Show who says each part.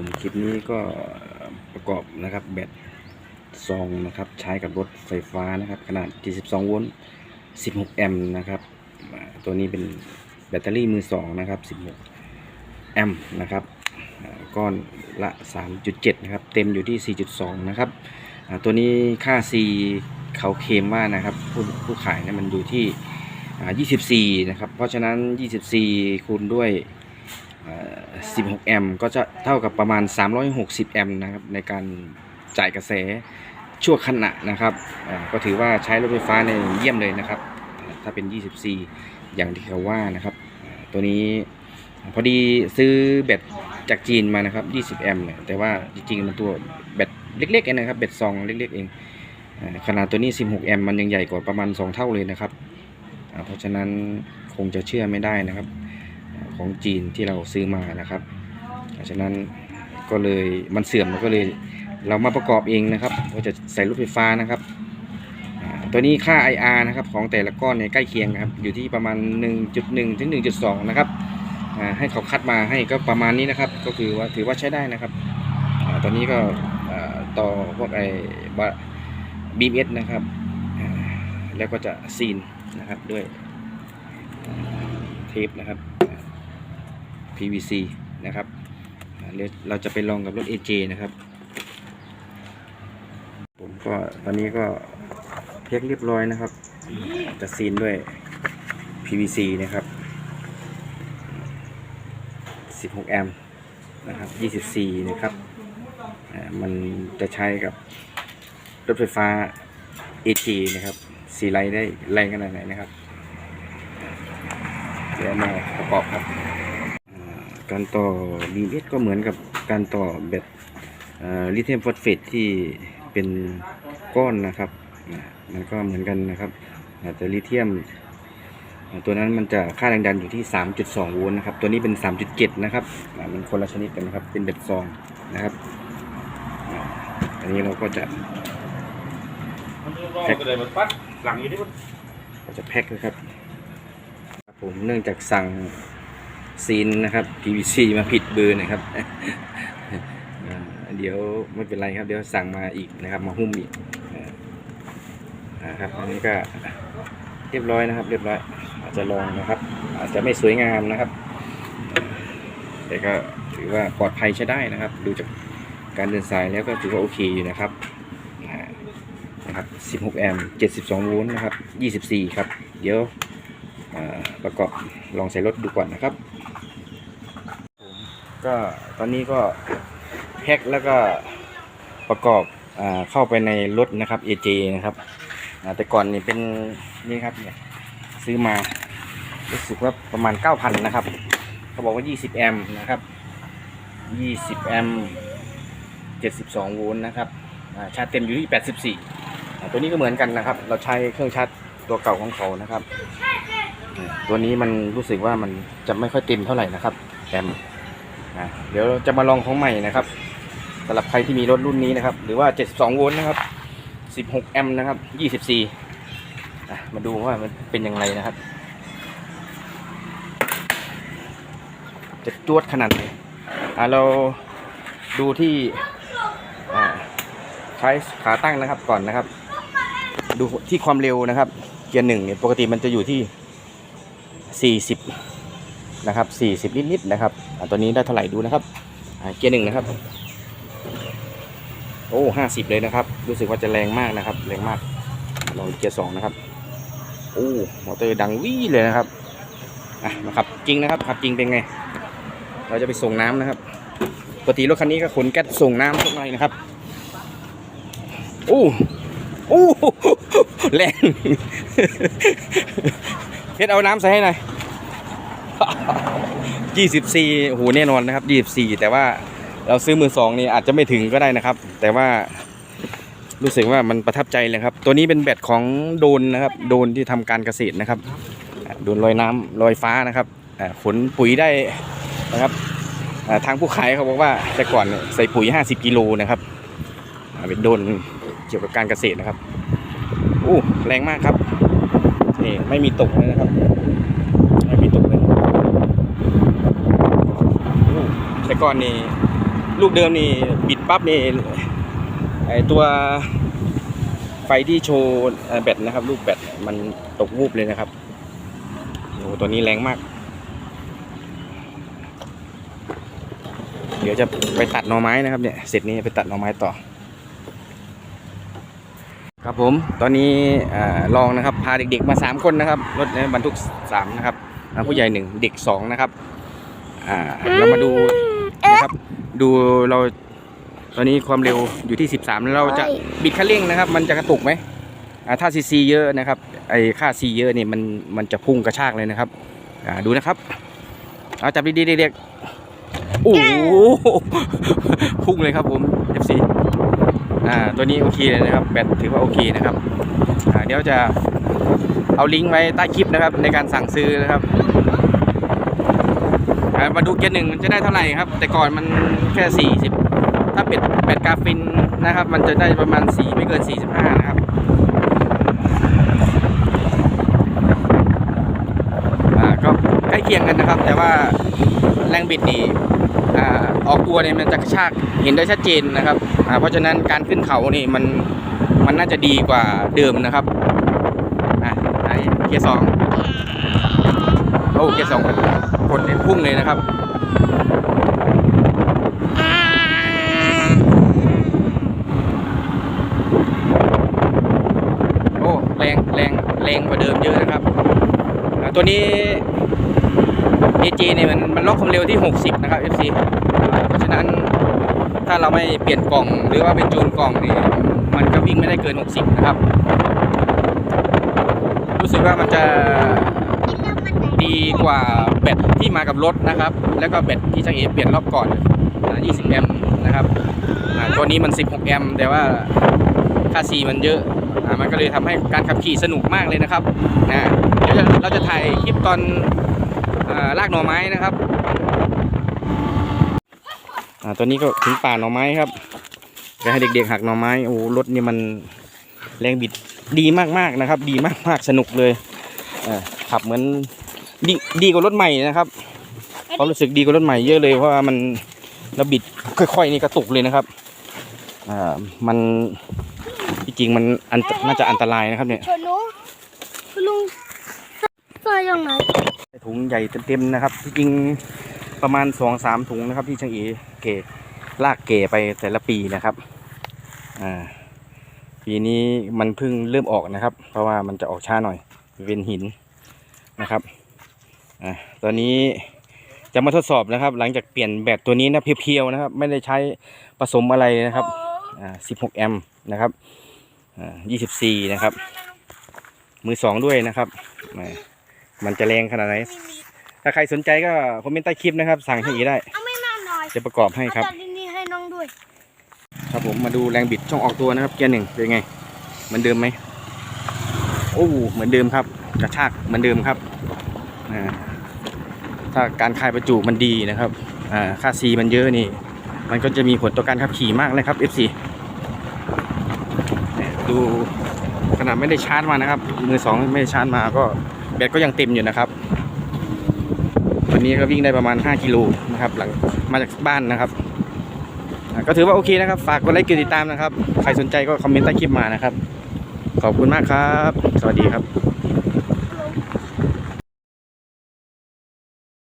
Speaker 1: ผมคลิปนี้ก็ประกอบนะครับแบตซองนะครับใช้กับรถไฟฟ้านะครับ ขนาด 72 โวลต์ 16 แอมป์นะครับ ตัวนี้เป็นแบตเตอรี่มือ 2 นะครับ 16 แอมป์นะครับก้อนละ 3.7 นะครับ เต็มอยู่ที่ 4.2 นะครับตัวนี้ค่า C เขาเคลมว่านะครับผู้ผู้ขายเนี่ยมันอยู่ที่ 24 นะครับ เพราะฉะนั้น 24 คูณด้วย 16 แอมป์ก็จะเท่ากับประมาณ 360 แอมป์นะครับในการจ่ายกระแสชั่วขณะนะครับก็ถือว่าใช้รถไฟฟ้าในเยี่ยมเลยนะครับ ถ้าเป็น 24 อย่างที่เขาว่านะครับ ตัวนี้พอดีซื้อแบตจากจีนมานะครับ 20 แอมป์เนี่ยแต่ว่าจริงๆมันตัวแบตเล็กๆเองนะครับแบตซองเล็กๆเองขนาดตัวนี้ 16 แอมป์มันยังใหญ่กว่าประมาณ 2 เท่าเลยนะครับ เพราะฉะนั้นคงจะเชื่อไม่ได้นะครับ ของจีนที่เราซื้อมานะครับฉะนั้นก็เลยมันเสื่อมเราก็เลยเรามาประกอบเองนะครับก็จะใส่รถไฟฟ้านะครับ ตัวนี้ค่า IR นะครับของแต่ละก้อนเนี่ยใกล้เคียงนะครับ อยู่ที่ประมาณ 1.1 ถึง 1.2 นะครับให้เขาคัดมาให้ก็ประมาณนี้นะครับ ก็คือว่าถือว่าใช้ได้นะครับอตอนนี้ก็ต่อพวกไอ้บีเอสนะครับ แล้วก็จะซีนนะครับด้วยเทปนะครับ PVC นะครับเราจะไปลองกับรถ AJ นะครับ ผมก็ตอนนี้ก็เพ็กเรียบร้อยนะครับจะซีนด้วย PVC นะครับ 16 แอมป์นะครับ 24 นะครับ มันจะใช้กับรถไฟฟ้า AJ นะครับสีไลท์ได้แรงขนาดไหนนะครับ เดี๋ยวมาประกอบครับ การต่อ BS ก็เหมือนกับการต่อแบตลิเธียมฟอสเฟตที่เป็นก้อนนะครับอ่ามันก็เหมือนกันนะครับอ่าแต่ลิเธียมอ่าตัวนั้นมันจะค่าแรงดันอยู่ที่ 3.2 โวลต์นะครับ ตัวนี้เป็น 3.7 นะครับอ่ามันคนละชนิดกันนะครับ เป็นแบตซองนะครับอ่าอันนี้เราก็จะ
Speaker 2: แพ็คเลยมันปัดหลังอยู่ที่มัน
Speaker 1: เราจะแพ็คนะครับครับผมเนื่องจากสั่ง ซีนนะครับ PVC มาผิดเบอร์นะครับ เดี๋ยวไม่เป็นไรครับ เดี๋ยวสั่งมาอีกนะครับ มาหุ้มอีกอ่าอ่าครับ อันนี้ก็เรียบร้อยนะครับ เรียบร้อยอาจจะลองนะครับ อาจจะไม่สวยงามนะครับ แต่ก็ถือว่าปลอดภัยใช้ได้นะครับ ดูจากการเดินสายแล้วก็ถือว่าโอเคอยู่นะครับนะครับ 16 แอมป์ 72 โวลต์นะครับ 24 ครับ เดี๋ยวประกอบลองใส่รถดูก่อนนะครับ ก็ตอนนี้ก็แพ็คแล้วก็ประกอบอเข้าไปในรถนะครับ AJ นะครับแต่ก่อนนี่เป็นนี่ครับเนี่ยซื้อมารู้สึกว่าประมาณ 9,000 นะครับ เขาบอกว่า 20 แอมป์นะครับ 20 แอมป์72 โวลต์นะครับชาร์จเต็มอยู่ที่ 84อ่ตัวนี้ก็เหมือนกันนะครับ เราใช้เครื่องชาร์จตัวเก่าของเขานะครับ ตัวนี้มันรู้สึกว่ามันจะไม่ค่อยเต็มเท่าไหร่นะครับแอมป์ นะเดี๋ยวจะมาลองของใหม่นะครับสำหรับใครที่มีรถรุ่นนี้นะครับ หรือว่า 72 โวลต์นะครับ 16 แอมป์นะครับ 24นะมาดูว่ามันเป็นยังไงนะครับ จะจวดขนาดไหนอะเราดูที่ใช้ขาตั้งนะครับก่อนนะครับ ดูที่ความเร็วนะครับ เกียร์หนึ่งเนี่ยปกติมันจะอยู่ที่ 40 นะครับ40นิดๆนะครับตัวนี้ได้เท่าไหร่ดูนะครับเกียร์หนึ่งนะครับ โอ้50เลยนะครับ รู้สึกว่าจะแรงมากนะครับ แรงมากลองเกียร์สองนะครับโอ้มอเตอร์ดังวี่เลยนะครับอะมาขับจริงนะครับขับจริงเป็นไง เราจะไปส่งน้ำนะครับปกติรถคันนี้ก็ขนแก๊สส่งน้ำทุกหน่อยนะครับโอ้โอ้แรงเพชรเอาน้ำใส่ให้หน่อย 24โอ้โหแน่นอนนะครับ24แต่ว่าเราซื้อมือสองนี่อาจจะไม่ถึงก็ได้นะครับ แต่ว่ารู้สึกว่ามันประทับใจเลยครับ ตัวนี้เป็นแบตของโดนนะครับ โดนที่ทำการเกษตรนะครับ โดนลอยน้ำลอยฟ้านะครับขนปุ๋ยได้นะครับทางผู้ขายเขาบอกว่าแต่ก่อนใส่ปุ๋ย 50 กิโลนะครับเป็นโดนเกี่ยวกับการเกษตรนะครับอู้แรงมากครับนี่ไม่มีตกเลยนะครับ ไม่มีตกเลย แต่ก่อนนี่ลูกเดิมนี่บิดปั๊บนี่ไอตัวไฟที่โชว์แบตนะครับ ลูกแบตมันตกวูบเลยนะครับโอ้ตัวนี้แรงมาก เดี๋ยวจะไปตัดหน่อไม้นะครับเนี่ยเสร็จนี้ไปตัดหน่อไม้ต่อ ครับผมตอนนี้อลองนะครับพาเด็กๆมา 3 คนนะครับรถบรรทุก3นะครับผู้ใหญ่ 1 เด็ก 2 นะครับเรามาดู นะครับ ดูเราตอนนี้ความเร็วอยู่ที่ 13 แล้วเราจะบิดคันเร่งนะครับ มันจะกระตุกไหมอ่าถ้าซีซีเยอะนะครับไอค่าซีเยอะนี่มันมันจะพุ่งกระชากเลยนะครับอ่าดูนะครับเอาจับดีๆเด็กๆโอ้โหพุ่งเลยครับผม FC อ่าตัวนี้โอเคเลยนะครับแบตถือว่าโอเคนะครับอ่าเดี๋ยวจะเอาลิงก์ไว้ใต้คลิปนะครับในการสั่งซื้อนะครับอ่า มาดูเกียร์หนึ่งมันจะได้เท่าไหร่ครับ แต่ก่อนมันแค่ 40 ถ้าเป็ดแบตกราฟินนะครับ มันจะได้ประมาณ 4 ไม่เกิน 45 นะครับก็ใกล้เคียงกันนะครับ แต่ว่าแรงบิดนี่อออกตัวเนี่ยมันจะกระชากเห็นได้ชัดเจนนะครับเพราะฉะนั้นการขึ้นเขานี่มันมันน่าจะดีกว่าเดิมนะครับอะไหนเกียร์สอง โอ้เกียร์สองกดเนี่ยพุ่งเลยนะครับโอ้แรงแรงแรงกว่าเดิมเยอะนะครับ ตัวนี้ AG เนี่ยมันมันล็อกความเร็วที่ 60 นะครับ FC เพราะฉะนั้นถ้าเราไม่เปลี่ยนกล่องหรือว่าเป็นจูนกล่องนี่มันก็วิ่งไม่ได้เกิน 60 นะครับ รู้สึกว่ามันจะ ดีกว่าแบตที่มากับรถนะครับ แล้วก็แบตที่ช่างเอเปลี่ยนรอบก่อนอ่า20 แอมป์นะครับตัวนี้มัน 16 แอมป์แต่ว่าค่า C มันเยอะอ่ามันก็เลยทำให้การขับขี่สนุกมากเลยนะครับนะเดี๋ยวเราจะถ่ายคลิปตอนอลากหน่อไม้นะครับตัวนี้ก็ถึงป่าหน่อไม้ครับจะให้เด็กๆหักหน่อไม้โอ้รถนี่มันแรงบิดดีมากๆนะครับ ดีมากๆสนุกเลยขับเหมือน ดีดีกว่ารถใหม่นะครับความรู้สึกดีกว่ารถใหม่เยอะเลยเพราะว่ามันระบิดค่อยๆนี่กระตุกเลยนะครับอ่ามันจริงๆมันอันน่าจะอันตรายนะครับเนี่ย
Speaker 3: ชนนุคุณลุงใส่ยังไง
Speaker 1: ถุงใหญ่เต็มๆนะครับที่จริงประมาณสองสามถุงนะครับ ที่ช่างเอเกลากเกไปแต่ละปีนะครับอ่าปีนี้มันเพิ่งเริ่มออกนะครับ เพราะว่ามันจะออกช้าหน่อยเป็นหินนะครับ อ่าตอนนี้จะมาทดสอบนะครับ หลังจากเปลี่ยนแบตตัวนี้นะเพียวๆนะครับ ไม่ได้ใช้ผสมอะไรนะครับอ่า16 แอมป์นะครับอ่า24 นะครับ มือสองด้วยนะครับแหมมันจะแรงขนาดไหน ถ้าใครสนใจก็คอมเมนต์ใต้คลิปนะครับ สั่งให้อีกได้
Speaker 3: เอาไม่นานหน่อย
Speaker 1: จะประกอบให้ครับ
Speaker 3: เอาจานนี้ให้น้องด้วย
Speaker 1: ครับผมมาดูแรงบิดช่องออกตัวนะครับ เกียร์หนึ่งเป็นไงเหมือนเดิมไหมโอ้เหมือนเดิมครับ กระชากเหมือนเดิมครับอ่า ถ้าการคายประจุมันดีนะครับค่าซีมันเยอะนี่ มันก็จะมีผลต่อการขับขี่มากเลยครับ FC เนี่ยดูขนาดไม่ได้ชาร์จมานะครับ มือสองไม่ได้ชาร์จมาก็แบตก็ยังเต็มอยู่นะครับวันนี้ก็วิ่งได้ประมาณ 5 กิโลนะครับ หลังมาจากบ้านนะครับ ก็ถือว่าโอเคนะครับ ฝากกดไลค์กดติดตามนะครับ ใครสนใจก็คอมเมนต์ใต้คลิปมานะครับ ขอบคุณมากครับ สวัสดีครับ